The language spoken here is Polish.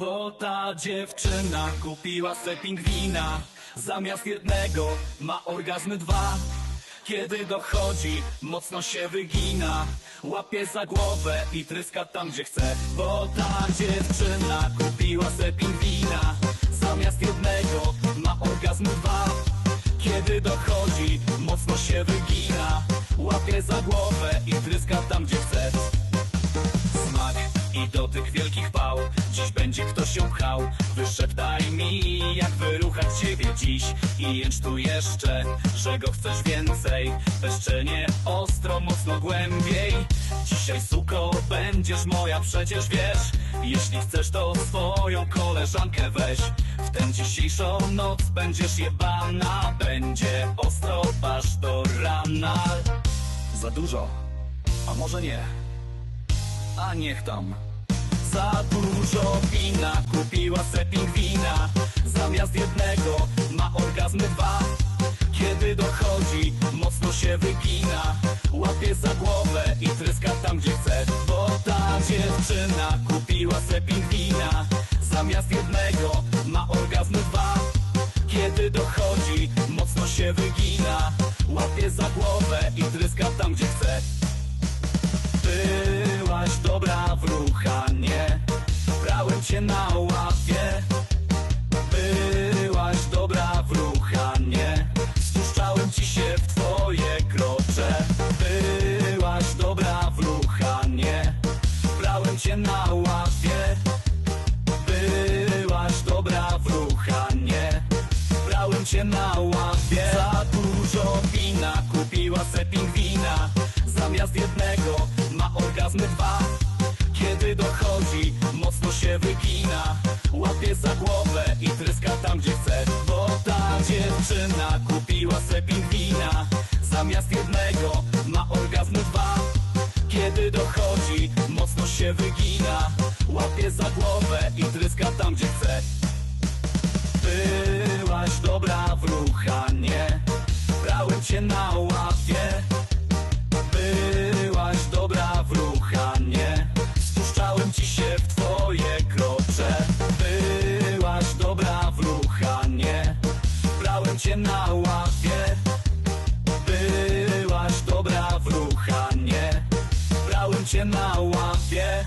Bo ta dziewczyna kupiła se pingwina. Zamiast jednego ma orgazmy dwa. Kiedy dochodzi, mocno się wygina. Łapie za głowę i tryska tam gdzie chce. Bo ta dziewczyna kupiła se pingwina. Zamiast jednego ma orgazmy dwa. Kiedy dochodzi, mocno się wygina. Łapie za głowę i tryska tam gdzie chce Wyszeptaj mi, jak wyruchać ciebie dziś. I jęcz tu jeszcze, że go chcesz więcej. Bezczelnie, ostro, mocno głębiej. Dzisiaj suko, będziesz moja, przecież wiesz. Jeśli chcesz to swoją koleżankę weź. W tę dzisiejszą noc będziesz jebana. Będzie ostro, aż do rana. Za dużo, a może nie? A niech tam Za dużo wina. Kupiła se pingwina Zamiast jednego ma orgazmy dwa. Kiedy dochodzi, mocno się wygina Łapie za głowę i tryska tam gdzie chce. Bo ta dziewczyna kupiła se pingwina Zamiast jednego ma orgazmy dwa. Kiedy dochodzi, mocno się wygina. Łapie za głowę i tryska tam gdzie chce. Byłaś dobra Na Byłaś dobra w ruchanie. Spuszczałem ci się w twoje krocze. Byłaś dobra w ruchanie. Brałem cię na łapie. Byłaś dobra w ruchanie. Brałem cię na łapie. Za dużo wina kupiła se pingwina. Zamiast jednego ma orgazmy dwa Łapie za głowę i tryska tam gdzie chce. Bo ta dziewczyna kupiła se pingwina. Zamiast jednego ma orgazmy dwa. Kiedy dochodzi, mocno się wygina. Łapie za głowę i tryska tam gdzie chce Cię na łapie. Byłaś dobra w ruchanie. Brałem cię na łapie